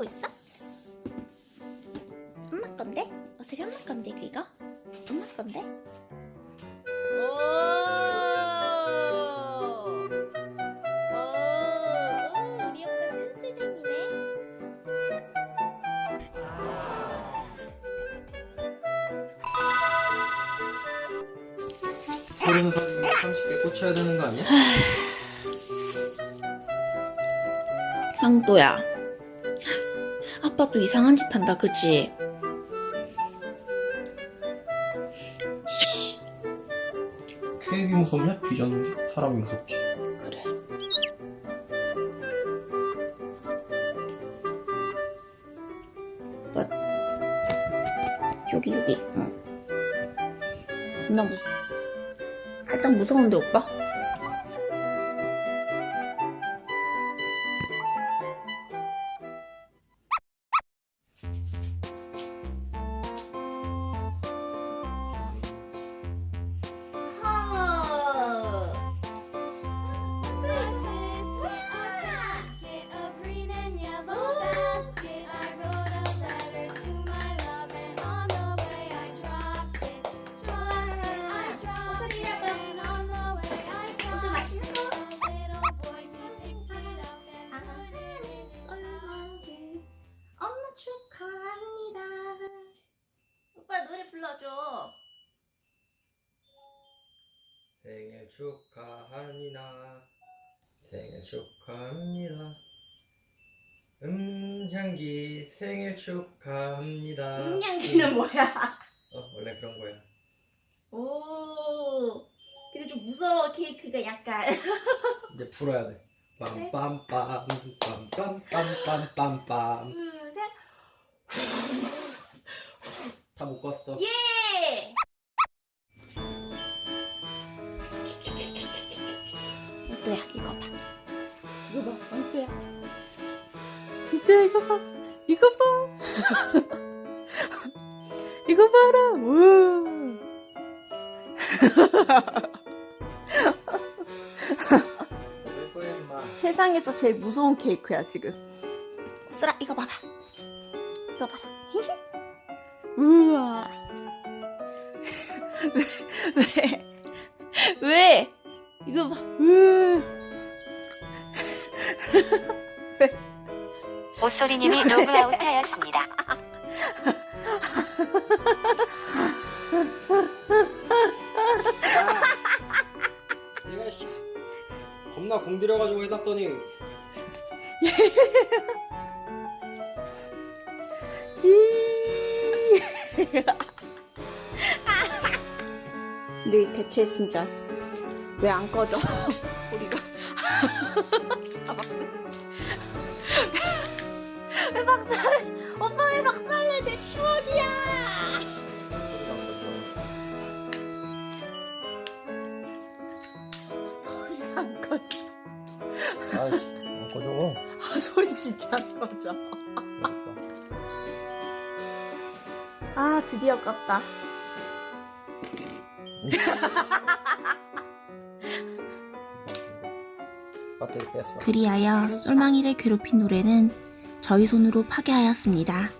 탐내고 있어? 엄마 건데? 어슬이 엄마 건데 그거? 엄마 건데? 오! 오! 우리 오빠 센스쟁이네. 서른 살이면 30개 꽂혀야 되는 거 아니야? 망도야. 아빠도 이상한 짓 한다, 그치? 케이크 무섭냐? 뒤졌는데? 사람이 무섭지 그래. 뭐? 여기 여기. 응. 나 무. 가장 무서운데 오빠? 불러줘. 생일 축하합니다 생일 축하합니다 음향기 생일 축하합니다 음양기는 뭐야? 어 원래 그런 거야 오. 근데 좀 무서워 케이크가 약간. 이제 불어야 돼 빰빰빰 빰빰빰빰빰빰 둘 셋. 다 묶었어 예. 어때야 이거 봐. 이거 봐 어때야? 진짜 이거 봐. 이거 봐. 이거 봐라. 우. 세상에서 제일 무서운 케이크야 지금. 쓰라 이거 봐봐. 이거 봐라. 우와. 왜? 왜? 왜? 이거 봐. 으. 오소리님이 로그아웃하였습니다. 얘가 씨 겁나 공들여가지고 해놨더니 근데 대체 진짜 왜 안 꺼져? 우리가 왜 박살을? 오빠 왜 박살내 내 추억이야. 소리가 안 꺼져. 아이씨 안 꺼져 아 소리 진짜 안 꺼져. 아 드디어 껐다. 배터리 뺐어 그리하여 쏠망이를 괴롭힌 노래는 저희 손으로 파괴하였습니다.